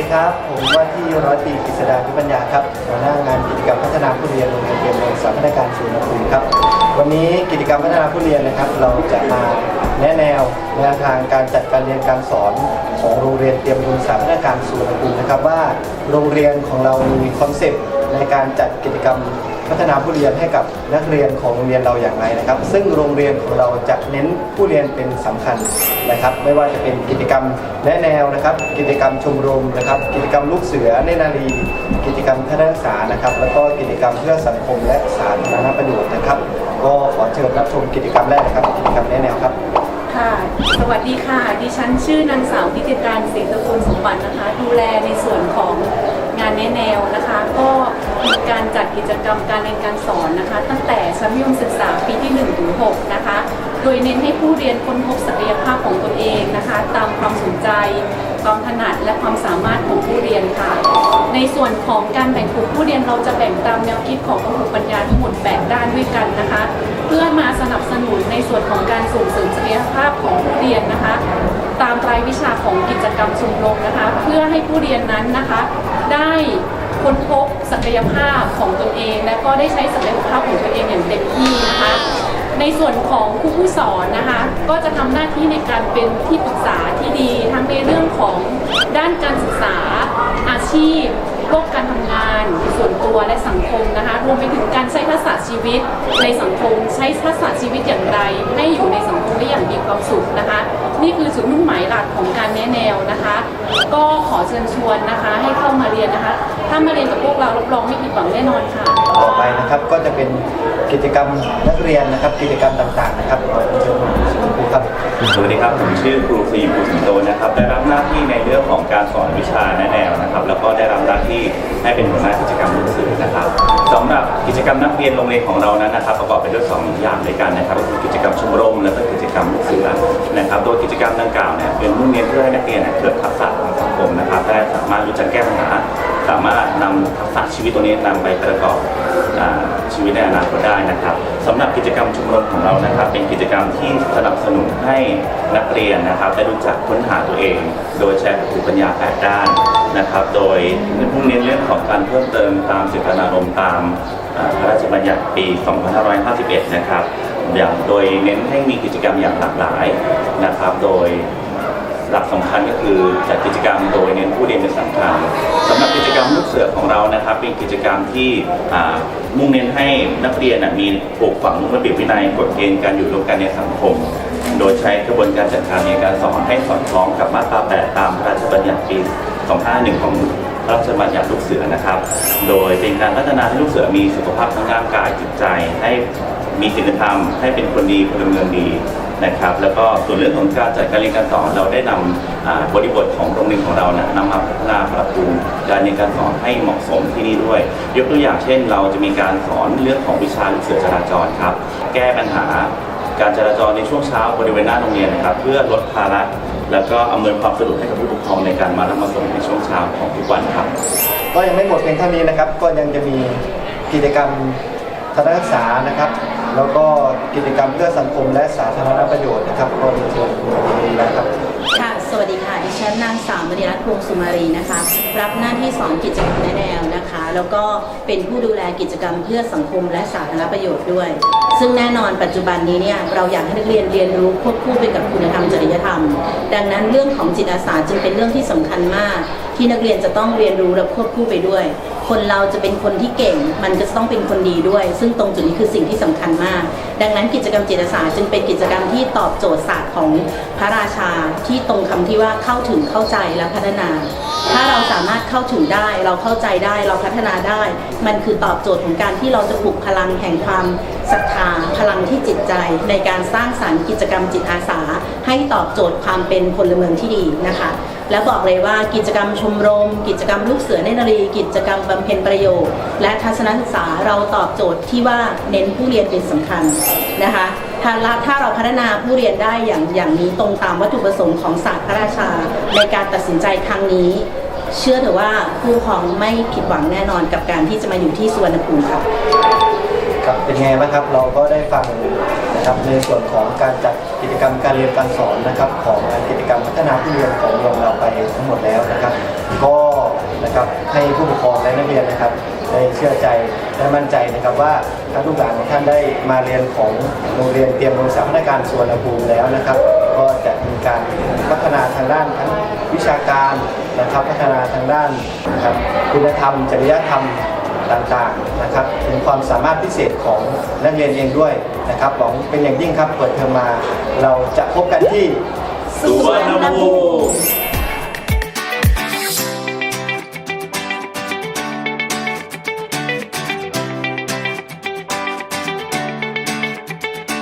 ดีครับ ผมว่าที่ร้อยตรีกฤษดาพิปัญญาครับหัวหน้างานกิจกรรมพัฒนาผู้เรียนโรงเรียนเตรียมเมืองสาพัฒนาการศูนย์นภูมิครับ วันนี้กิจกรรมพัฒนาผู้เรียนนะครับ เราจะมาแนะแนวแนวทางการจัดการเรียนการสอนของโรงเรียนเตรียมเมืองสาพัฒนาการศูนย์นภูมินะครับว่าโรงเรียนของเรามีคอนเซ็ปต์ ในการจัดกิจกรรมพัฒนาผู้เรียนให้กับนักเรียนของโรงเรียนเราอย่างไรนะครับ ซึ่งโรงเรียนของเราจะเน้นผู้เรียนเป็นสำคัญนะครับ ไม่ว่าจะเป็นกิจกรรมแนะแนวนะครับ กิจกรรมชมรมนะครับ กิจกรรมลูกเสือเนนารี กิจกรรมคณะศึกษานะครับ แล้วก็กิจกรรมเพื่อสังคมและสาธารณประโยชน์นะครับ ก็ขอเชิญรับชมกิจกรรมแรกนะครับ กิจกรรมแนะแนวครับค่ะสวัสดีค่ะ ดิฉันชื่อนางสาวพิจิตการศรีตะกูลสมบัตินะคะ ดูแลในส่วนของ งานแนะแนวนะคะ ก็มีการจัดกิจกรรมการเรียนการสอนนะคะ ตั้งแต่ชั้นมัธยมศึกษาปีที่1ถึง6นะคะ โดยเน้นให้ผู้เรียนค้นพบศักยภาพของตนเองนะคะ ตามความสนใจ ความถนัดและความสามารถของผู้เรียนค่ะ ในส่วนของการแบ่งกลุ่มผู้เรียนเราจะแบ่งตามแนวคิดของประหุปัญญาทั้งหมด 8 ด้านด้วยกันนะคะ เพื่อมาสนับสนุนในส่วนของการส่งเสริมศักยภาพของผู้เรียนนะคะ ตามรายวิชาของกิ จกรรมชมรมนะคะ เพื่อให้ผู้เรียนนั้นนะคะ ได้ค้นพบศักยภาพของตนเอง และก็ได้ใช้ศักยภาพของตัวเองอย่างเต็มที่นะคะ ในส่วนของครูผู้สอนนะคะ ก็จะทำหน้าที่ในการเป็นที่ปรึกษาที่ดี ทั้งในเรื่องของด้านการศึกษาอาชีพ โลกการทำงาน ส่วนตัวและสังคมนะคะรวมไปถึงการใช้ทักษะชีวิตในสังคม ใช้ทักษะชีวิตอย่างไร ให้อยู่ในสังคมได้อย่างมีความสุขนะคะ นี่คือจุดมุ่งหมายหลักของการแนะแนวนะคะ ก็ขอเชิญชวนนะคะให้เข้ามาเรียนนะคะ ถ้ามาเรียนกับพวกเรารับรองไม่ผิดหวังแน่นอนค่ะ ต่อไปนะครับก็จะเป็นกิจกรรมนักเรียนนะครับ กิจกรรมต่างๆนะครับขอเชิญคุณครูครับ สวัสดีครับ ผมชื่อครูฟรีภูสิงโตนะครับ ได้รับหน้าที่ในเรื่องของการสอนวิชาแนะแนวนะครับ แล้วก็ได้รับหน้าที่ให้เป็นหัวหน้ากิจกรรมลูกเสือนะครับสำหรับกิจกรรมนักเรียนโรงเรียนของเรานั้นนะครับ ประกอบไปด้วยสองอย่างด้วยกันนะครับก็คือกิจกรรมชมรมและก็กิจกรรมลูกเสือนะครับ โดยกิจกรรมดังกล่าวเนี่ยเป็นมุ่งเน้นเพื่อให้นักเรียนเนี่ยเกิดทักษะทางสังค มนะครับได้สามารถรู้จักแก้ปัญหา สามารถนำทักษะชีวิตตัวนี้นำไปประกอบชีวิตในอนาคตได้นะครับสำหรับกิจกรรมชมรมของเรานะครับ เป็นกิจกรรมที่สนับสนุนให้นักเรียนนะครับได้รู้จักค้นหาตัวเอง โดยใช้ภูมิปัญญาแปดด้านนะครับ โดยมุ่งเน้นเรื่องของการเพิ่มเติมตามเจตนารมณ์ตามพระราชบัญญัติปี 2551 นะครับ อย่างโดยเน้นให้มีกิจกรรมอย่างหลากหลายนะครับ โดย หลักสำคัญก็คือจัดกิจกรรมโดยเน้นผู้เรียนเป็นสำคัญสำหรับกิจกรรมลูกเสือของเรานะครับ เป็นกิจกรรมที่มุ่งเน้นให้นักเรียนมีปลูกฝังระเบียบวินัยกฎเกณฑ์การอยู่ร่วมกันในสังคม โดยใช้กระบวนการจัดการเรียนการสอนให้สอดคล้องกับมาตรา 8 ตามพระราชบัญญัติปี 251 ของพระราชบัญญัติลูกเสือนะครับ โดยเป็นการพัฒนาให้ลูกเสือมีสุขภาพทั้งร่างกายจิตใจให้มีศีลธรรมให้เป็นคนดีพลเมืองดี นะครับ แล้วก็ส่วนเรื่องของการจัดการเรียนการสอนเราได้นำบริบทของโรงเรียนของเรานะนำมาพัฒนาปรับปรุงการเรียนการสอนให้เหมาะสมที่นี่ด้วย ยกตัวอย่างเช่น เราจะมีการสอนเรื่องของวิชาลูกเสือจราจรครับ แก้ปัญหาการจราจรในช่วงเช้าบริเวณหน้าโรงเรียนนะครับ เพื่อลดภาระแล้วก็อำนวยความสะดวกให้กับผู้ปกครองในการมารับมาส่งในช่วงเช้าของทุกวันครับ ก็ยังไม่หมดเพียงเท่านี้นะครับ ก็ยังจะมีกิจกรรมทัศนศึกษานะครับ แล้วก็กิจกรรมเพื่อสังคมและสาธารณประโยชน์นะครับก็เรียนเชิญคุณดีนะครับ ค่ะ สวัสดีค่ะ ดิฉันนางสาวมณีรัตน์พวงสุมารีนะคะ รับหน้าที่สอนกิจกรรมแนะแนวนะคะ แล้วก็เป็นผู้ดูแลกิจกรรมเพื่อสังคมและสาธารณประโยชน์ด้วย ซึ่งแน่นอนปัจจุบันนี้เนี่ยเราอยากให้นักเรียนเรียนรู้ควบคู่ไปกับคุณธรรมจริยธรรม ดังนั้นเรื่องของจิตอาสาจึงเป็นเรื่องที่สำคัญมาก ที่นักเรียนจะต้องเรียนรู้และควบคู่ไปด้วย คนเราจะเป็นคนที่เก่ง มันก็จะต้องเป็นคนดีด้วย ซึ่งตรงจุดนี้คือสิ่งที่สำคัญมาก ดังนั้นกิจกรรมจิตอาสาจึงเป็นกิจกรรมที่ตอบโจทย์ศาสตร์ของพระราชาที่ตรงคำที่ว่าเข้าถึงเข้าใจและพัฒนา ถ้าเราสามารถเข้าถึงได้ เราเข้าใจได้ เราพัฒนาได้ มันคือตอบโจทย์ของการที่เราจะปลุกพลังแห่งความ ศรัทธาพลังที่จิตใจในการสร้างสรรค์กิจกรรมจิตอาสา ให้ตอบโจทย์ความเป็นพลเมืองที่ดีนะคะ และบอกเลยว่ากิจกรรมชมรม กิจกรรมลูกเสือเนนารี กิจกรรมบำเพ็ญประโยชน์ และทัศนศึกษาเราตอบโจทย์ที่ว่าเน้นผู้เรียนเป็นสำคัญนะคะถ้าเราถ้าเราพัฒนาผู้เรียนได้อย่างอย่างนี้ตรงตามวัตถุประสงค์ของศาสตร์พระราชา ในการตัดสินใจครั้งนี้ เชื่อเถอะว่าผู้ปกครองไม่ผิดหวังแน่นอนกับการที่จะมาอยู่ที่สุวรรณภูมิค่ะ ครับเป็นไงบ้างครับเราก็ได้ฟังนะครับในส่วนของการจัดกิจกรรมการเรียนการสอนนะครับของกิจกรรมพัฒนาผู้เรียนของโรงเราไปทั้งหมดแล้วนะครับ ก็นะครับให้ผู้ปกครองและนักเรียนนะครับได้เชื่อใจและมั่นใจนะครับว่าท่านลูกหลานของท่านได้มาเรียนของโรงเรียนเตรียมโรงสาพนักการส่วนภูมิแล้วนะครับ ก็จะมีการพัฒนาทางด้านทั้งวิชาการนะครับพัฒนาทางด้านนะครับคุณธรรมจริยธรรม ต่างๆนะครับถึงความสามารถพิเศษของนักเรียนเองด้วยนะครับหวังเป็นอย่างยิ่งครับเปิดเทอมมา เราจะพบกันที่ สุวรรณภูมิ